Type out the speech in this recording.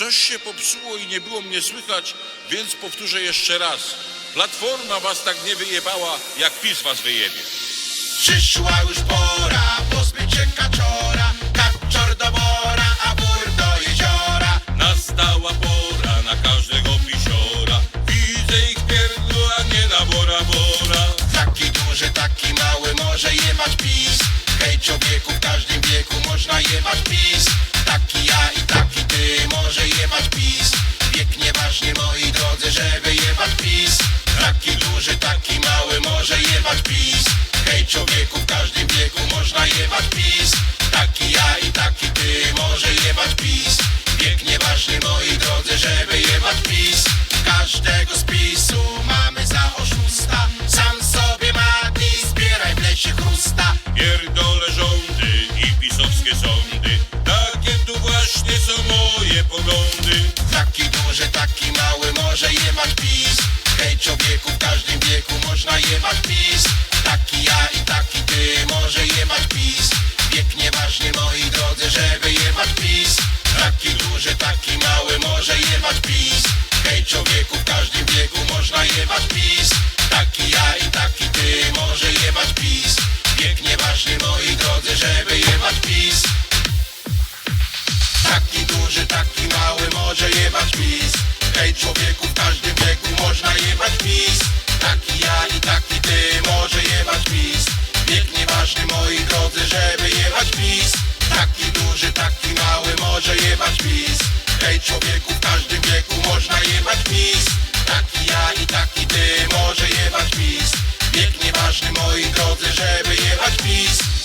Coś się popsuło i nie było mnie słychać, więc powtórzę jeszcze raz. Platforma was tak nie wyjebała, jak PiS was wyjebie. Przyszła już pora pozbyć się kaczora Kaczor do wora, a wór do jeziora Nastała pora na każdego pisiora. Widzę ich a nie na Bora Bora. Taki duży, taki mały może jebać pis Hej człowieku, Nieważny moi drodzy, żeby jebać pis. Taki duży, taki mały może jebać pis. Hej człowieku, w każdym wieku można jebać pis. Taki ja i taki ty może jebać pis. Wiek nieważny moi drodzy, żeby jebać pis. Każdego z PiSu poglądy. Taki duży, taki mały może jebać PiS. Hej człowieku, w każdym wieku można jebać PiS. Taki ja i taki ty może jebać PiS. Wiek nieważny moi drodzy, żeby jebać PiS. Taki duży, taki mały może jebać PiS. Hej człowieku, duży, taki mały może jebać pis. Hej człowieku, w każdym wieku można jebać pis. Taki ja i taki ty może jebać pis. Wiek nieważny moi drodzy, żeby jebać pis. Taki duży, taki mały może jebać pis. Hej człowieku, w każdym wieku można jebać pis. Taki ja i taki ty może jebać pis. Wiek nieważny moi drodzy, żeby jebać pis